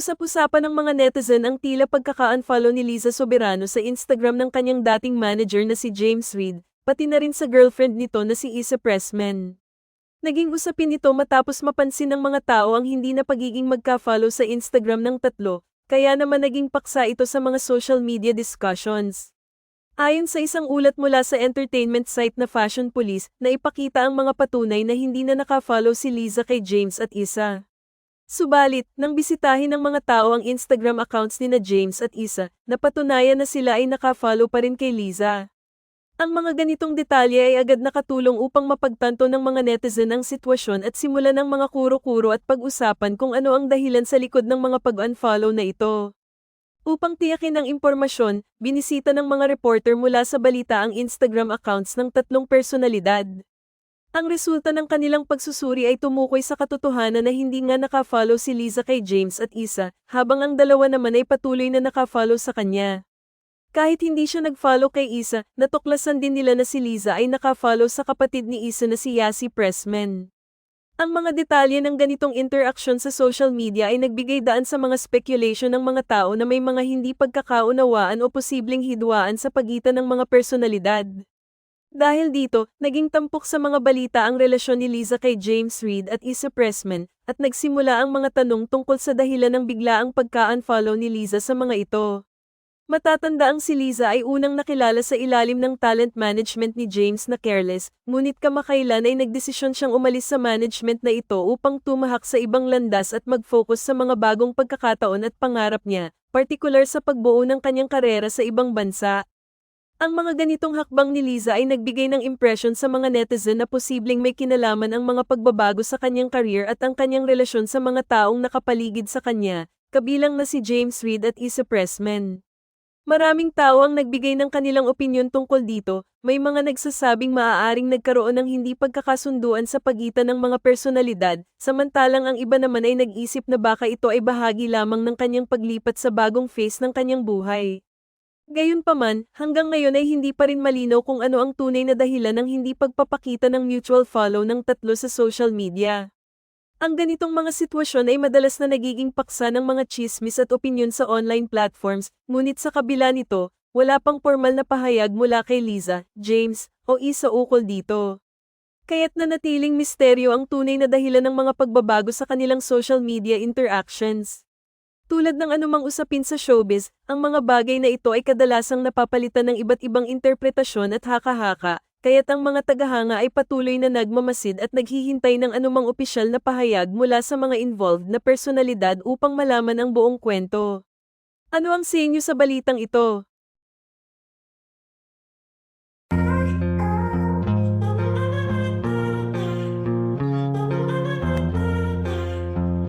Usap-usapan ng mga netizen ang tila pagkaka-unfollow ni Liza Soberano sa Instagram ng kanyang dating manager na si James Reid, pati na rin sa girlfriend nito na si Isa Pressman. Naging usapin ito matapos mapansin ng mga tao ang hindi na pagiging magka-follow sa Instagram ng tatlo, kaya naman naging paksa ito sa mga social media discussions. Ayon sa isang ulat mula sa entertainment site na Fashion Police, na ipakita ang mga patunay na hindi na naka-follow si Liza kay James at Isa. Subalit, nang bisitahin ng mga tao ang Instagram accounts ni na James at Isa, napatunayan na sila ay naka-follow pa rin kay Liza. Ang mga ganitong detalye ay agad nakatulong upang mapagtanto ng mga netizen ang sitwasyon at simulan ng mga kuro-kuro at pag-usapan kung ano ang dahilan sa likod ng mga pag-unfollow na ito. Upang tiyakin ang impormasyon, binisita ng mga reporter mula sa balita ang Instagram accounts ng tatlong personalidad. Ang resulta ng kanilang pagsusuri ay tumukoy sa katotohanan na hindi nga nakafollow si Liza kay James at Isa, habang ang dalawa naman ay patuloy na nakafollow sa kanya. Kahit hindi siya nag-follow kay Isa, natuklasan din nila na si Liza ay nakafollow sa kapatid ni Isa na si Yasi Pressman. Ang mga detalye ng ganitong interaction sa social media ay nagbigay daan sa mga speculation ng mga tao na may mga hindi pagkakaunawaan o posibleng hidwaan sa pagitan ng mga personalidad. Dahil dito, naging tampok sa mga balita ang relasyon ni Liza kay James Reid at Isa Pressman, at nagsimula ang mga tanong tungkol sa dahilan ng biglaang pagka-unfollow ni Liza sa mga ito. Matatanda ang si Liza ay unang nakilala sa ilalim ng talent management ni James na careless, ngunit kamakailan ay nagdesisyon siyang umalis sa management na ito upang tumahak sa ibang landas at mag-focus sa mga bagong pagkakataon at pangarap niya, partikular sa pagbuo ng kanyang karera sa ibang bansa. Ang mga ganitong hakbang ni Liza ay nagbigay ng impression sa mga netizen na posibleng may kinalaman ang mga pagbabago sa kanyang career at ang kanyang relasyon sa mga taong nakapaligid sa kanya, kabilang na si James Reid at Isa Pressman. Maraming tao ang nagbigay ng kanilang opinyon tungkol dito, may mga nagsasabing maaaring nagkaroon ng hindi pagkakasunduan sa pagitan ng mga personalidad, samantalang ang iba naman ay nag-isip na baka ito ay bahagi lamang ng kanyang paglipat sa bagong phase ng kanyang buhay. Gayunpaman, hanggang ngayon ay hindi pa rin malinaw kung ano ang tunay na dahilan ng hindi pagpapakita ng mutual follow ng tatlo sa social media. Ang ganitong mga sitwasyon ay madalas na nagiging paksa ng mga chismis at opinyon sa online platforms, ngunit sa kabila nito, wala pang formal na pahayag mula kay Liza, James, o isa ukol dito. Kaya't nanatiling misteryo ang tunay na dahilan ng mga pagbabago sa kanilang social media interactions. Tulad ng anumang usapin sa showbiz, ang mga bagay na ito ay kadalasang napapalitan ng iba't ibang interpretasyon at haka-haka, kaya't ang mga tagahanga ay patuloy na nagmamasid at naghihintay ng anumang opisyal na pahayag mula sa mga involved na personalidad upang malaman ang buong kwento. Ano ang sa inyo sa balitang ito?